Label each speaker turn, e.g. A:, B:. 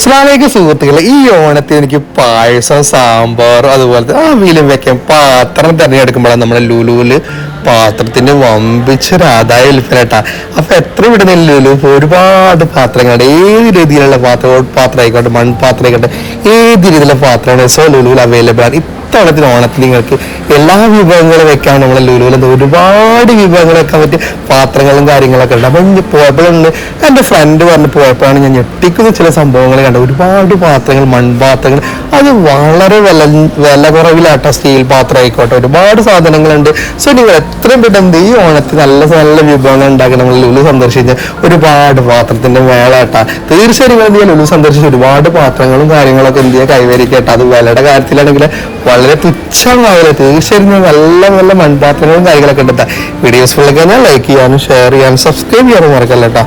A: സ്ലാലേക്ക് സുഹൃത്തുക്കളെ ഈ ഓണത്തിന് എനിക്ക് പായസം സാമ്പാർ അതുപോലത്തെ വീലും വെക്കാൻ പാത്രം തിരഞ്ഞെടുക്കുമ്പോഴാണ് നമ്മുടെ ലുലുവിൽ പാത്രത്തിന് വമ്പിച്ചൊരാദായ വിൽപ്പനട്ടാ അപ്പൊ എത്ര വിടുന്ന ലുലു ഒരുപാട് പാത്രങ്ങളുണ്ട്. ഏത് രീതിയിലുള്ള പാത്രം പാത്രം ആയിക്കോട്ടെ മൺപാത്രം ആയിക്കോട്ടെ ഏത് രീതിയിലുള്ള പാത്രമാണ് സോ ലുലുവിൽ അവൈലബിൾ ആണ്. ഇത്തവണത്തിന് ഓണത്തിൽ നിങ്ങൾക്ക് എല്ലാ വിഭവങ്ങളും വെക്കാൻ നമ്മളെ ലുലുവിൽ ഒരുപാട് വിഭവങ്ങൾ വെക്കാൻ പറ്റിയ പാത്രങ്ങളും കാര്യങ്ങളൊക്കെ ഉണ്ട്. അപ്പം പോയപ്പോഴുണ്ട് എന്റെ ഫ്രണ്ട് പറഞ്ഞ് പോയപ്പോഴാണ് ഞാൻ ഞെട്ടിക്കുന്ന ചില സംഭവങ്ങൾ കണ്ടത്. ഒരുപാട് പാത്രങ്ങൾ മൺപാത്രങ്ങൾ. അത് വളരെ വില വില കുറവിലാട്ടോ സ്റ്റീൽ പാത്രം ആയിക്കോട്ടെ. ഒരുപാട് സാധനങ്ങളുണ്ട്. സോ നിങ്ങൾ എത്രയും പെട്ടെന്ന് ഈ ഓണത്തിന് നല്ല നല്ല വിഭവങ്ങൾ ഉണ്ടാക്കി നമ്മൾ ലുലു സന്ദർശിച്ച ഒരുപാട് പാത്രത്തിന്റെ മേളാട്ടാ. തീർച്ചയായും നിങ്ങൾ എന്ത് ലുലു സന്ദർശിച്ച ഒരുപാട് പാത്രങ്ങളും കാര്യങ്ങളൊക്കെ എന്ത് ചെയ്യുക കൈവരിക്കട്ടെ അത് വിലയുടെ കാര്യത്തിലാണെങ്കിൽ വളരെ തുച്ഛമാവില്ല പുച്ഛമായ തീർച്ചയായിട്ടും നല്ല നല്ല മൺപാത്രങ്ങളും കാര്യങ്ങളൊക്കെ ഉണ്ട് വീഡിയോസ് ഫുള്ളൊക്കെ ലൈക്ക് ചെയ്യാനും ഷെയർ ചെയ്യാനും സബ്സ്ക്രൈബ് ചെയ്യാനും മറക്കല്ല കേട്ടോ